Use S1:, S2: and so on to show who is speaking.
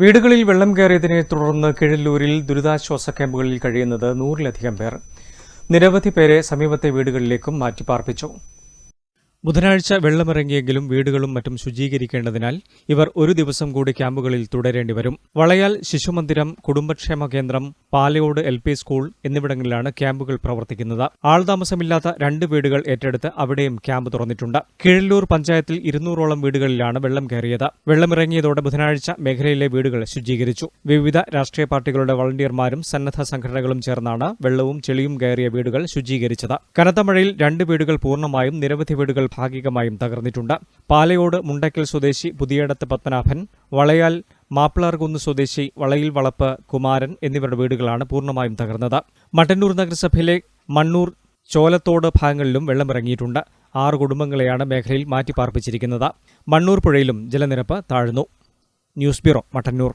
S1: വീടുകളിൽ വെള്ളം കയറിയതിനെ തുടർന്ന് കിഴല്ലൂരിൽ ദുരിതാശ്വാസ ക്യാമ്പുകളിൽ കഴിയുന്നത് നൂറിലധികം പേർ. നിരവധി പേരെ സമീപത്തെ വീടുകളിലേക്കും മാറ്റിപ്പാർപ്പിച്ചു. ബുധനാഴ്ച വെള്ളമിറങ്ങിയെങ്കിലും വീടുകളും മറ്റും ശുചീകരിക്കേണ്ടതിനാൽ ഇവർ ഒരു ദിവസം കൂടി ക്യാമ്പുകളിൽ തുടരേണ്ടി വരും. വളയാൽ ശിശുമന്ദിരം കുടുംബക്ഷേമ കേന്ദ്രം പാലയോട് എൽ പി സ്കൂൾ എന്നിവിടങ്ങളിലാണ് ക്യാമ്പുകൾ പ്രവർത്തിക്കുന്നത്. ആൾതാമസമില്ലാത്ത രണ്ട് വീടുകൾ ഏറ്റെടുത്ത് അവിടെയും ക്യാമ്പ് തുറന്നിട്ടുണ്ട്. കീഴല്ലൂർ പഞ്ചായത്തിൽ ഇരുന്നൂറോളം വീടുകളിലാണ് വെള്ളം കയറിയത്. വെള്ളമിറങ്ങിയതോടെ ബുധനാഴ്ച മേഖലയിലെ വീടുകൾ ശുചീകരിച്ചു. വിവിധ രാഷ്ട്രീയ പാർട്ടികളുടെ വളണ്ടിയർമാരും സന്നദ്ധ സംഘടനകളും ചേർന്നാണ് വെള്ളവും ചെളിയും കയറിയ വീടുകൾ ശുചീകരിച്ചത്. കനത്ത മഴയിൽ രണ്ട് വീടുകൾ പൂർണമായും നിരവധി വീടുകൾ ഭാഗികമായും തകർന്നിട്ടുണ്ട്. പാലയോട് മുണ്ടയ്ക്കൽ സ്വദേശി പുതിയടത്ത് പത്മനാഭൻ വളയാൽ മാപ്പിളാർകുന്ന് സ്വദേശി വളയിൽ വളപ്പ് കുമാരൻ എന്നിവരുടെ വീടുകളാണ് പൂർണമായും തകർന്നത്. മട്ടന്നൂർ നഗരസഭയിലെ മണ്ണൂർ ചോലത്തോട് ഭാഗങ്ങളിലും വെള്ളമിറങ്ങിയിട്ടുണ്ട്. ആറ് കുടുംബങ്ങളെയാണ് മേഖലയിൽ മാറ്റിപ്പാർപ്പിച്ചിരിക്കുന്നത്. മണ്ണൂർ പുഴയിലും ജലനിരപ്പ് താഴ്ന്നു. News bureau Mattannur.